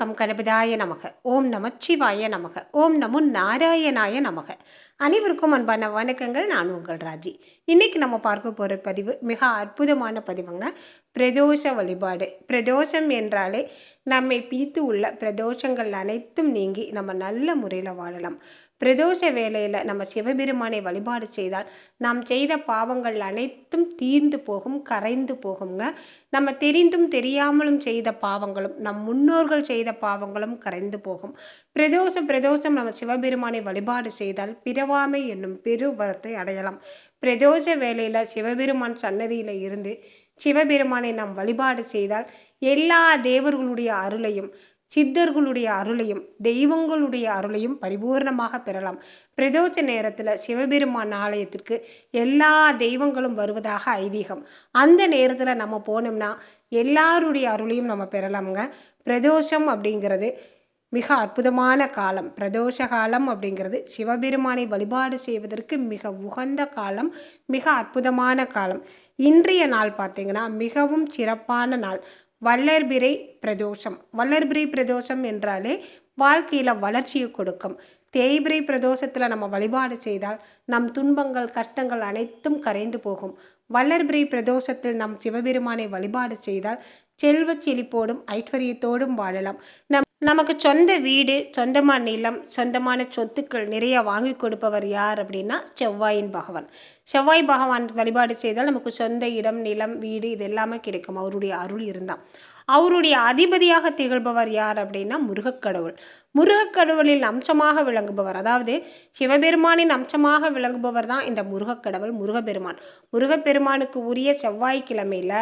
Come கணபதாய நமக. ஓம் நமச்சிவாய நமக. ஓம் நமு நாராயணாய நமக. அனைவருக்கும் அன்பான வணக்கங்கள். நான் உங்கள் ராஜி. இன்னைக்கு நம்ம பார்க்க போகிற பதிவு மிக அற்புதமான பதிவுங்க. பிரதோஷ வழிபாடு பிரதோஷம் என்றாலே நம்மை பிடித்து உள்ள பிரதோஷங்கள் அனைத்தும் நீங்கி நம்ம நல்ல முறையில் வாழலாம். பிரதோஷ வேலையில் நம்ம சிவபெருமானை வழிபாடு செய்தால் நாம் செய்த பாவங்கள் அனைத்தும் தீர்ந்து போகும் கரைந்து போகுங்க நம்ம தெரிந்தும் தெரியாமலும் செய்த பாவங்களும் நம் முன்னோர்கள் செய்த பாவங்களும் கரைந்து போகும். பிரதோஷம் பிரதோஷம் நம்ம சிவபெருமானை வழிபாடு செய்தால் பிறவாமை என்னும் பெரு வரத்தை அடையலாம். பிரதோஷ வேலையில் சிவபெருமான் சன்னதியில் இருந்து சிவபெருமானை நாம் வழிபாடு செய்தால் எல்லா தேவர்களுடைய அருளையும் சித்தர்களுடைய அருளையும் தெய்வங்களுடைய அருளையும் பரிபூர்ணமாக பெறலாம். பிரதோஷ நேரத்தில் சிவபெருமான் ஆலயத்திற்கு எல்லா தெய்வங்களும் வருவதாக ஐதீகம். அந்த நேரத்தில் நம்ம போனோம்னா எல்லாருடைய அருளையும் நம்ம பெறலாம்ங்க. பிரதோஷம் அப்படிங்கிறது மிக அற்புதமான காலம். பிரதோஷ காலம் அப்படிங்கிறது சிவபெருமானை வழிபாடு செய்வதற்கு மிக உகந்த காலம் மிக அற்புதமான காலம். இன்றைய நாள் பார்த்திங்கன்னா மிகவும் சிறப்பான நாள். வள்ளர்பிறை பிரதோஷம். வல்லர்பிரை பிரதோஷம் என்றாலே வாழ்க்கையில் வளர்ச்சியை கொடுக்கும். தேய்பிரை பிரதோஷத்தில் நம்ம வழிபாடு செய்தால் நம் துன்பங்கள் கஷ்டங்கள் அனைத்தும் கரைந்து போகும். வள்ளர்பிறை பிரதோஷத்தில் நம் சிவபெருமானை வழிபாடு செய்தால் செல்வச் செழிப்போடும் ஐஸ்வர்யத்தோடும் வாழலாம். நம் நமக்கு சொந்த வீடு சொந்தமான நிலம் சொந்தமான சொத்துக்கள் நிறைய வாங்கி கொடுப்பவர் யார் அப்படின்னா செவ்வாயின் பகவான். செவ்வாய் பகவான் வழிபாடு செய்தால் நமக்கு சொந்த இடம் நிலம் வீடு இது எல்லாமே கிடைக்கும். அவருடைய அருள் இருந்தால். அவருடைய அதிபதியாக திகழ்பவர் யார் அப்படின்னா முருகக்கடவுள். முருகக்கடவுளின் அம்சமாக விளங்குபவர் அதாவது சிவபெருமானின் அம்சமாக விளங்குபவர் தான் இந்த முருகக்கடவுள் முருகப்பெருமான். முருகப்பெருமானுக்கு உரிய செவ்வாய்க்கிழமையில்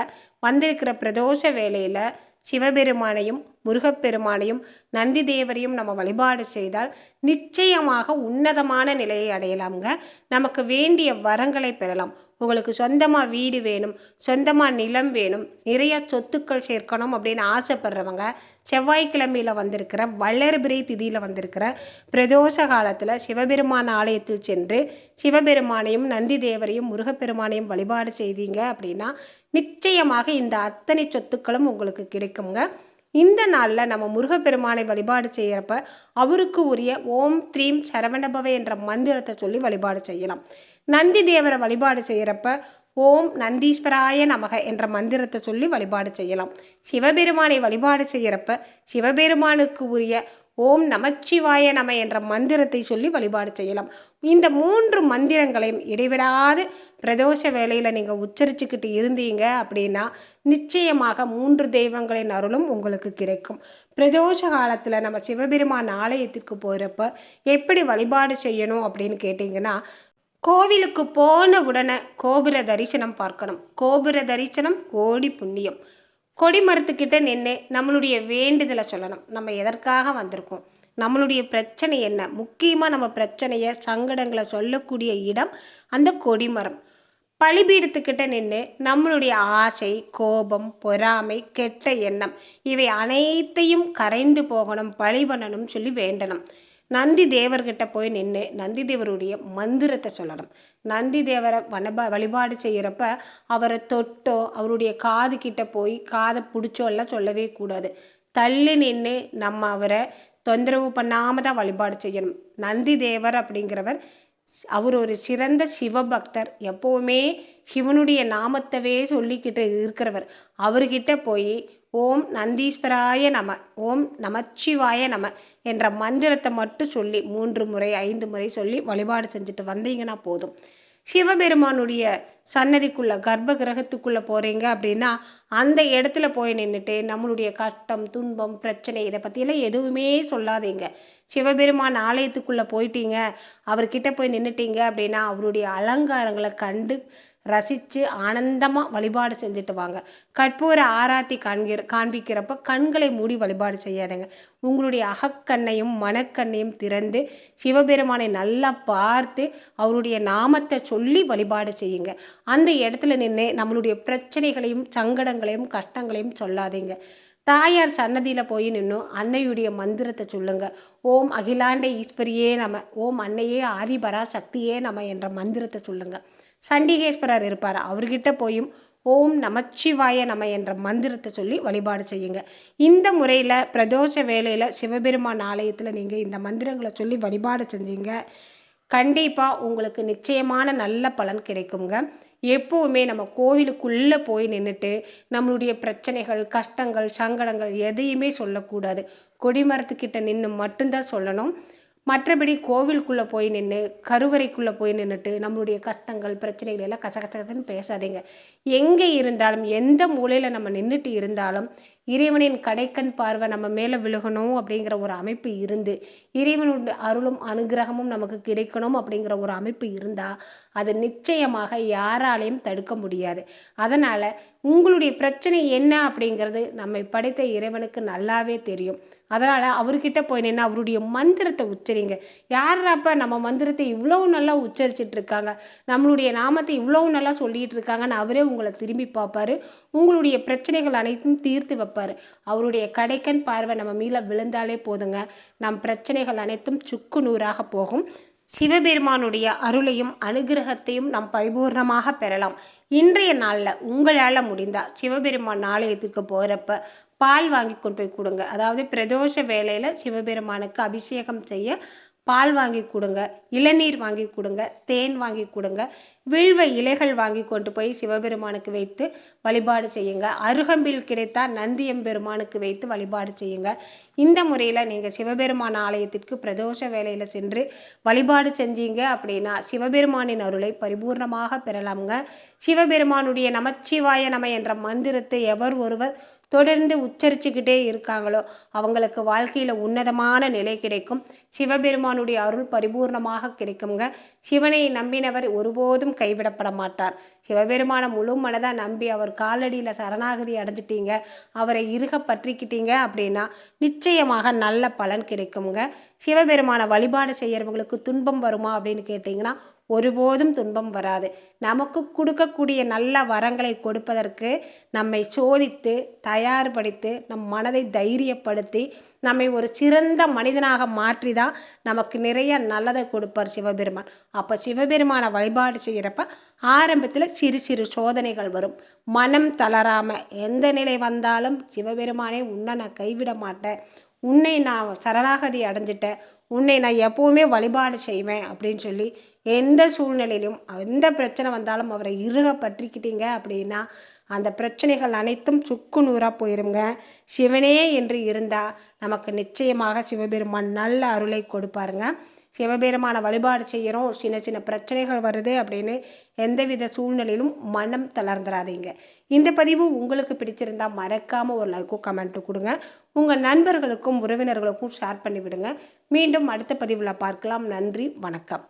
வந்திருக்கிற பிரதோஷ வேலையில் சிவபெருமானையும் முருகப்பெருமானையும் நந்தி தேவரையும் நம்ம வழிபாடு செய்தால் நிச்சயமாக உன்னதமான நிலையை அடையலாம்ங்க. நமக்கு வேண்டிய வரங்களை பெறலாம். உங்களுக்கு சொந்தமாக வீடு வேணும் சொந்தமாக நிலம் வேணும் நிறைய சொத்துக்கள் சேர்க்கணும் அப்படின்னு ஆசைப்படுறவங்க செவ்வாய்க்கிழமையில் வந்திருக்கிற வளர்பிரை திதியில் வந்திருக்கிற பிரதோஷ காலத்தில் சிவபெருமான் ஆலயத்தில் சென்று சிவபெருமானையும் நந்தி தேவரையும் முருகப்பெருமானையும் வழிபாடு செய்தீங்க அப்படின்னா நிச்சயமாக இந்த அத்தனை சொத்துக்களும் உங்களுக்கு கிடைக்குங்க. இந்த நாளில் நம்ம முருகப்பெருமானை வழிபாடு செய்கிறப்ப அவருக்கு உரிய ஓம் த்ரீம் சரவணபவை என்ற மந்திரத்தை சொல்லி வழிபாடு செய்யலாம். நந்தி தேவரை வழிபாடு செய்கிறப்ப ஓம் நந்தீஸ்வராய நமக என்ற மந்திரத்தை சொல்லி வழிபாடு செய்யலாம். சிவபெருமானை வழிபாடு செய்கிறப்ப சிவபெருமானுக்கு உரிய ஓம் நமச்சிவாய நம என்ற மந்திரத்தை சொல்லி வழிபாடு செய்யலாம். இந்த மூன்று மந்திரங்களையும் இடைவிடாது பிரதோஷ வேலையில் நீங்கள் உச்சரிச்சுக்கிட்டு இருந்தீங்க அப்படின்னா நிச்சயமாக மூன்று தெய்வங்களின் அருளும் உங்களுக்கு கிடைக்கும். பிரதோஷ காலத்தில் நம்ம சிவபெருமான் ஆலயத்திற்கு போகிறப்ப எப்படி வழிபாடு செய்யணும் அப்படின்னு கேட்டிங்கன்னா கோவிலுக்கு போன உடனே கோபுர தரிசனம் பார்க்கணும். கோபுர தரிசனம் கோடி புண்ணியம். கொடிமரத்துக்கிட்ட நின்று நம்மளுடைய வேண்டுதலை சொல்லணும். நம்ம எதற்காக வந்திருக்கோம்? நம்மளுடைய பிரச்சனை என்ன? முக்கியமாக நம்ம பிரச்சனையை சங்கடங்களை சொல்லக்கூடிய இடம் அந்த கொடிமரம். பழிபீடத்துக்கிட்ட நின்று நம்மளுடைய ஆசை கோபம் பொறாமை கெட்ட எண்ணம் இவை அனைத்தையும் கரைந்து போகணும் பழி பண்ணணும் சொல்லி வேண்டணும். நந்தி தேவர்கிட்ட போய் நின்று நந்தி தேவருடைய மந்திரத்தை சொல்லணும். நந்தி தேவரை வனபா வழிபாடு செய்கிறப்ப அவரை தொட்டோ அவருடைய காது கிட்ட போய் காதை பிடிச்சோ எல்லாம் சொல்லவே கூடாது. தள்ளி நின்று நம்ம அவரை தொந்தரவு பண்ணாமல் தான் வழிபாடு செய்யணும். நந்தி தேவர் அப்படிங்கிறவர் அவர் ஒரு சிறந்த சிவபக்தர். எப்போவுமே சிவனுடைய நாமத்தவே சொல்லிக்கிட்டு இருக்கிறவர். அவர்கிட்ட போய் ஓம் நந்தீஸ்வராய நம ஓம் நமச்சிவாய நம என்ற மந்திரத்தை மட்டும் சொல்லி மூன்று முறை ஐந்து முறை சொல்லி வழிபாடு செஞ்சுட்டு வந்தீங்கன்னா போதும். சிவபெருமானுடைய சன்னதிக்குள்ளே கர்ப்ப கிரகத்துக்குள்ளே போகிறீங்க அப்படின்னா அந்த இடத்துல போய் நின்றுட்டு நம்மளுடைய கஷ்டம் துன்பம் பிரச்சனை இதை பற்றியெல்லாம் எதுவுமே சொல்லாதீங்க. சிவபெருமான் ஆலயத்துக்குள்ளே போயிட்டீங்க அவர்கிட்ட போய் நின்றுட்டீங்க அப்படின்னா அவருடைய அலங்காரங்களை கண்டு ரசித்து ஆனந்தமாக வழிபாடு செஞ்சுட்டு வாங்க. கற்பூர ஆராத்தி காண்கிற காண்பிக்கிறப்ப கண்களை மூடி வழிபாடு செய்யாதங்க. உங்களுடைய அகக்கண்ணையும் மனக்கண்ணையும் திறந்து சிவபெருமானை நல்லா பார்த்து அவருடைய நாமத்தை சொல்லி வழிபாடு செய்யுங்க. அந்த இடத்துல நின்று நம்மளுடைய பிரச்சனைகளையும் சங்கடங்களையும் கஷ்டங்களையும் சொல்லாதீங்க. தாயார் சன்னதியில் போய் நின்னும் அன்னையுடைய மந்திரத்தை சொல்லுங்க. ஓம் அகிலாண்ட ஈஸ்வரியே நம ஓம் அன்னையே ஆதிபரா சக்தியே நம என்ற மந்திரத்தை சொல்லுங்க. சண்டிகேஸ்வரர் இருப்பார். அவர்கிட்ட போயும் ஓம் நமச்சிவாய நம என்ற மந்திரத்தை சொல்லி வழிபாடு செய்யுங்க. இந்த முறையில் பிரதோஷ வேலையில் சிவபெருமான் ஆலயத்தில் நீங்கள் இந்த மந்திரங்களை சொல்லி வழிபாடு செஞ்சீங்க. கண்டிப்பாக உங்களுக்கு நிச்சயமான நல்ல பலன் கிடைக்குங்க. எப்போவுமே நம்ம கோவிலுக்குள்ளே போய் நின்றுட்டு நம்மளுடைய பிரச்சனைகள் கஷ்டங்கள் சங்கடங்கள் எதையுமே சொல்லக்கூடாது. கொடிமரத்துக்கிட்ட நின்று மட்டும்தான் சொல்லணும். மற்றபடி கோவிலுக்குள்ளே போய் நின்று கருவறைக்குள்ளே போய் நின்றுட்டு நம்மளுடைய கஷ்டங்கள் பிரச்சனைகள் எல்லாம் கசகசகன்னு பேசாதீங்க. எங்கே இருந்தாலும் எந்த மூலையில் நம்ம நின்றுட்டு இருந்தாலும் இறைவனின் கடைக்கண் பார்வை நம்ம மேலே விழுகணும் அப்படிங்கிற ஒரு அமைப்பு இருந்து இறைவனுடைய அருளும் அனுகிரகமும் நமக்கு கிடைக்கணும் அப்படிங்கிற ஒரு அமைப்பு இருந்தால் அது நிச்சயமாக யாராலையும் தடுக்க முடியாது. அதனால் உங்களுடைய பிரச்சனை என்ன அப்படிங்கிறது நம்மை படைத்த இறைவனுக்கு நல்லாவே தெரியும். அதனால் அவர்கிட்ட போய் நின்று அவருடைய மந்திரத்தை உச்சரிங்க. யாராப்பா நம்ம மந்திரத்தை இவ்வளோ நல்லா உச்சரிச்சிட்டு இருக்காங்க நம்மளுடைய நாமத்தை இவ்வளோ நல்லா சொல்லிட்டு இருக்காங்கன்னு அவரே உங்களை திரும்பி பார்ப்பாரு உங்களுடைய பிரச்சனைகள் அனைத்தும் தீர்த்து வைப்பார். அவருடைய கடைக்கண் பார்வை நம்ம மீள விழுந்தாலே போதுங்க. நம் பிரச்சனைகள் அனைத்தும் சுக்கு நூறாக போகும். சிவபெருமானுடைய அருளையும் அனுகிரகத்தையும் நாம் பரிபூர்ணமாக பெறலாம். இன்றைய நாளில் உங்களால் முடிந்தால் சிவபெருமான் ஆலயத்துக்கு போகிறப்ப பால் வாங்கி கொண்டு போய் கொடுங்க. அதாவது பிரதோஷ வேலையில் சிவபெருமானுக்கு அபிஷேகம் செய்ய பால் வாங்கி கொடுங்க. இளநீர் வாங்கி கொடுங்க. தேன் வாங்கி கொடுங்க. வில்வ இலைகள் வாங்கி கொண்டு போய் சிவபெருமானுக்கு வைத்து வழிபாடு செய்யுங்க. அருகம்பில் கிடைத்தால் நந்தியம்பெருமானுக்கு வைத்து வழிபாடு செய்யுங்க. இந்த முறையில் நீங்கள் சிவபெருமான் ஆலயத்திற்கு பிரதோஷ வேலையில் சென்று வழிபாடு செஞ்சீங்க அப்படின்னா சிவபெருமானின் அருளை பரிபூர்ணமாக பெறலாமுங்க. சிவபெருமானுடைய நமச்சிவாய நம என்ற மந்திரத்தை எவர் ஒருவர் தொடர்ந்து உச்சரிச்சுக்கிட்டே இருக்காங்களோ அவங்களுக்கு வாழ்க்கையில் உன்னதமான நிலை கிடைக்கும். சிவபெருமானுடைய அருள் பரிபூர்ணமாக கிடைக்குங்க சிவனை நம்பினவர் ஒருபோதும் கைவிடப்பட மாட்டார். சிவபெருமானை முழு மனதாக நம்பி அவர் காலடியில் சரணாகதி அடைஞ்சிட்டீங்க அவரை இருக பற்றிக்கிட்டீங்க அப்படின்னா நிச்சயமாக நல்ல பலன் கிடைக்குங்க சிவபெருமானை வழிபாடு செய்கிறவங்களுக்கு துன்பம் வருமா அப்படின்னு கேட்டிங்கன்னா ஒருபோதும் துன்பம் வராது. நமக்கு கொடுக்கக்கூடிய நல்ல வரங்களை கொடுப்பதற்கு நம்மை சோதித்து தயார்படுத்தி நம் மனதை தைரியப்படுத்தி நம்மை ஒரு சிறந்த மனிதனாக மாற்றி தான் நமக்கு நிறைய நல்லதை கொடுப்பார் சிவபெருமான். அப்போ சிவபெருமானை வழிபாடு செய்கிறப்ப ஆரம்பத்தில் சிறு சிறு சோதனைகள் வரும். மனம் தளராமல் எந்த நிலை வந்தாலும் சிவபெருமானே உன்னை நான் கைவிட மாட்டேன். உன்னை நான் சரணாகதி அடைஞ்சிட்டேன். உன்னை நான் எப்போவுமே வழிபாடு செய்வேன் அப்படின்னு சொல்லி எந்த சூழ்நிலையிலும் எந்த பிரச்சனை வந்தாலும் அவரை இருக பற்றிக்கிட்டீங்க அப்படின்னா அந்த பிரச்சனைகள் அனைத்தும் சுக்கு நூறாக போயிருங்க. சிவனே என்று இருந்தால் நமக்கு நிச்சயமாக சிவபெருமான் நல்ல அருளை கொடுப்பாருங்க. சிவபெருமான வழிபாடு செய்கிறோம் சின்ன சின்ன பிரச்சனைகள் வருது அப்படின்னு எந்தவித சூழ்நிலையிலும் மனம் தளர்ந்துடாதீங்க இந்த பதிவு உங்களுக்கு பிடிச்சிருந்தால் மறக்காமல் ஒரு லைக்கும் கமெண்ட்டும் கொடுங்க. உங்கள் நண்பர்களுக்கும் உறவினர்களுக்கும் ஷேர் பண்ணிவிடுங்க. மீண்டும் அடுத்த பதிவில் பார்க்கலாம். நன்றி வணக்கம்.